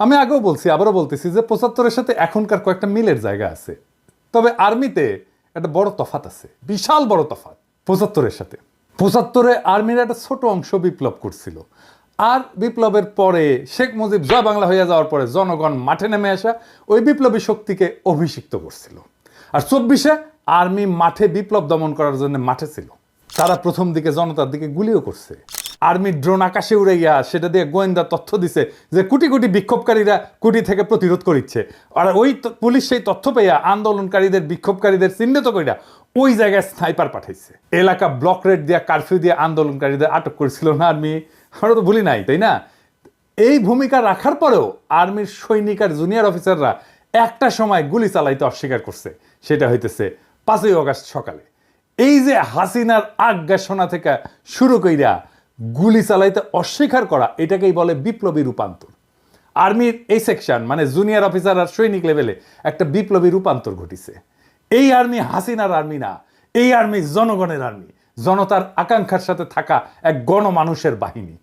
আমি আগেও বলছি, আবারও বলতেছি যে পঁচাত্তরের সাথে এখনকার কয়েকটা মিলের জায়গা আছে। তবে আর্মিতে একটা বড় তফাত আছে, বিশাল বড় তফাত পঁচাত্তরের সাথে। পঁচাত্তরে আর্মির একটা ছোট অংশ বিপ্লব করছিল। আর বিপ্লবের পরে শেখ মুজিব জয় বাংলা হয়ে যাওয়ার পরে জনগণ মাঠে নেমে আসা ওই বিপ্লবী শক্তিকে অভিষিক্ত করছিল। আর চব্বিশে আর্মি মাঠে বিপ্লব দমন করার জন্য মাঠে ছিল। তারা প্রথম দিকে জনতার দিকে গুলিও করছে। আর্মির ড্রোন আকাশে উড়ে গিয়া সেটা দিয়ে গোয়েন্দা তথ্য দিছে যে কোটি কোটি বিক্ষোভকারীরা কুটি থেকে প্রতিরোধ করিচ্ছে। আর ওই পুলিশ সেই তথ্য পেয়ে আন্দোলনকারীদের, বিক্ষোভকারীদের চিহ্নিত কইরা ওই জায়গায় স্নাইপার পাঠাইছে। এলাকা ব্লক রেড দিয়ে, কারফিউ দিয়ে আন্দোলনকারীদের আটক করেছিল না আর্মি? আমরা তো ভুলি নাই, তাই না? এই ভূমিকা রাখার পরেও আর্মির সৈনিক আর জুনিয়র অফিসাররা একটা সময় গুলি চালাইতে অস্বীকার করছে। সেটা হইতেছে পাঁচই অগাস্ট সকালে। এই যে হাসিনার আজ্ঞাসনা থেকে শুরু কইরা গুলি চালাইতে অস্বীকার করা, এটাকেই বলে বিপ্লবী রূপান্তর। আর্মির এই সেকশন মানে জুনিয়র অফিসার আর সৈনিক লেভেলে একটা বিপ্লবী রূপান্তর ঘটিছে। এই আর্মি হাসিনার আর্মি না, এই আর্মি জনগণের আর্মি, জনতার আকাঙ্ক্ষার সাথে থাকা এক গণমানুষের বাহিনী।